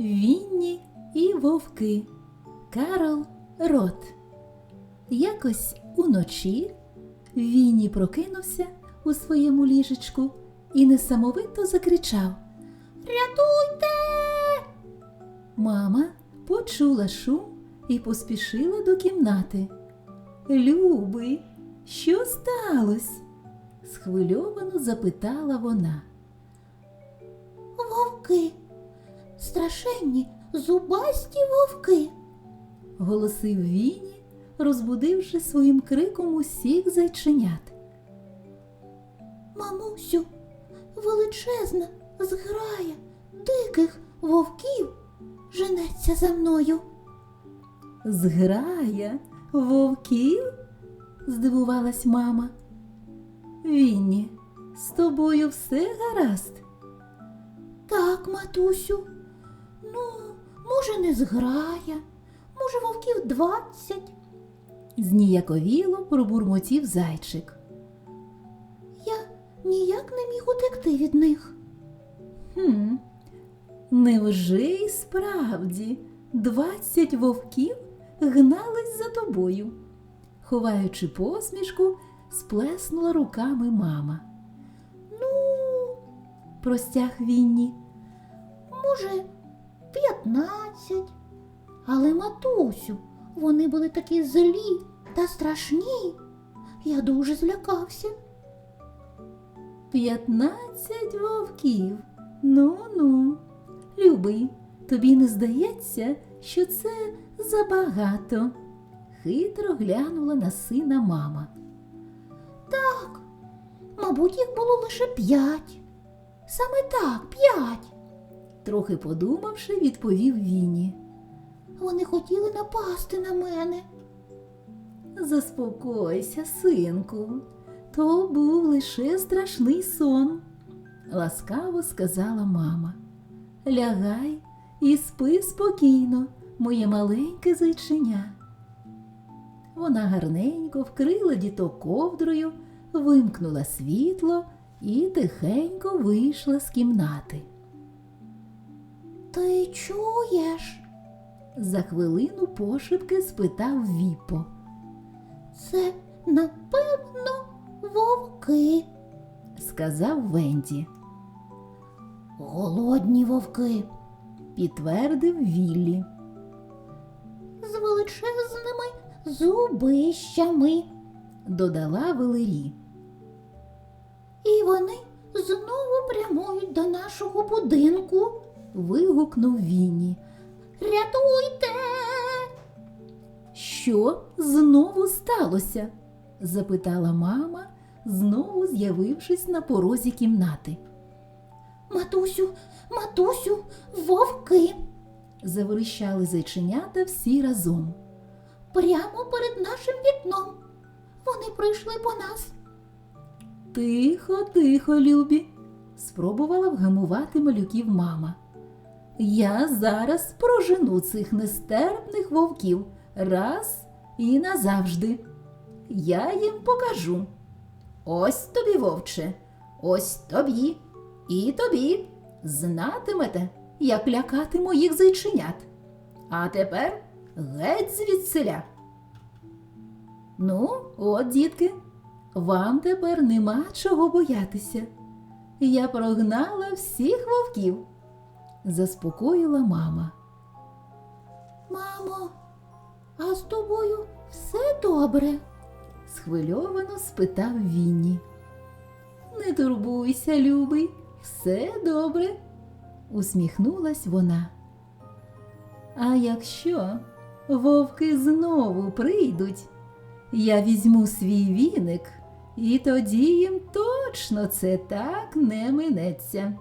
Вінні і вовки Карл Рот. Якось уночі Вінні прокинувся у своєму ліжечку і несамовито закричав Рятуйте. Мама почула шум і поспішила до кімнати. Любий, що сталося? схвильовано запитала вона. Вовки, страшенні зубасті вовки. голосив Вінні, розбудивши своїм криком усіх зайченят. Мамусю, величезна зграя диких вовків женеться за мною. Зграя вовків? здивувалась мама. Вінні, з тобою все гаразд? Так, матусю. Ну, може, не зграя, може, вовків двадцять. Зніяковіло пробурмотів зайчик. Я ніяк не міг утекти від них. Хм, невже й справді двадцять вовків гнались за тобою? Ховаючи посмішку, сплеснула руками мама. Ну, Простяг Вінні. може, п'ятнадцять. Але, матусю, вони були такі злі та страшні. Я дуже злякався. П'ятнадцять вовків. Ну ну. Любий, тобі не здається, що це забагато. Хитро глянула на сина мама. Так, мабуть, їх було лише п'ять. Саме так, п'ять. Трохи подумавши, відповів Вінні. Вони хотіли напасти на мене. Заспокойся, синку. То був лише страшний сон, ласкаво сказала мама. Лягай і спи спокійно, моє маленьке зайчиня. Вона гарненько вкрила діток ковдрою, вимкнула світло і тихенько вийшла з кімнати. Ти чуєш? За хвилину пошепки спитав Віпо. Це, напевно, вовки. сказав Венді. Голодні вовки Підтвердив Віллі. з величезними зубищами. Додала Велері. І вони знову прямують до нашого будинку. Вигукнув Вінні. Рятуйте! Що знову сталося? запитала мама, знову з'явившись на порозі кімнати. Матусю, матусю, вовки! Заверещали зайченята всі разом. Прямо перед нашим вікном. Вони прийшли по нас. Тихо, тихо, любі, спробувала вгамувати малюків мама. Я зараз прожену цих нестерпних вовків раз і назавжди. Я їм покажу. Ось тобі, вовче, ось тобі і тобі. Знатимете, як лякати моїх зайченят. А тепер геть звідсиля. Ну, от, дітки, вам тепер нема чого боятися. Я прогнала всіх вовків, заспокоїла мама. Мамо, а з тобою все добре? Схвильовано спитав Вінні. Не турбуйся, любий, все добре, усміхнулась вона. А якщо вовки знову прийдуть, я візьму свій віник, і тоді їм точно це так не минеться.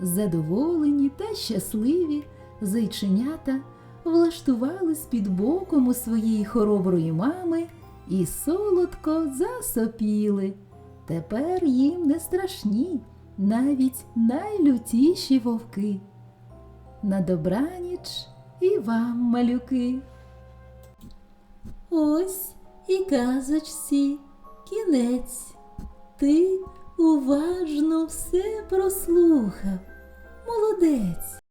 Задоволені та щасливі Зайченята влаштувались під боком у своєї хороброї мами і солодко засопіли. Тепер їм не страшні навіть найлютіші вовки. На добраніч і вам, малюки. Ось і казочці кінець. Ти уважно все прослухав. Молодець.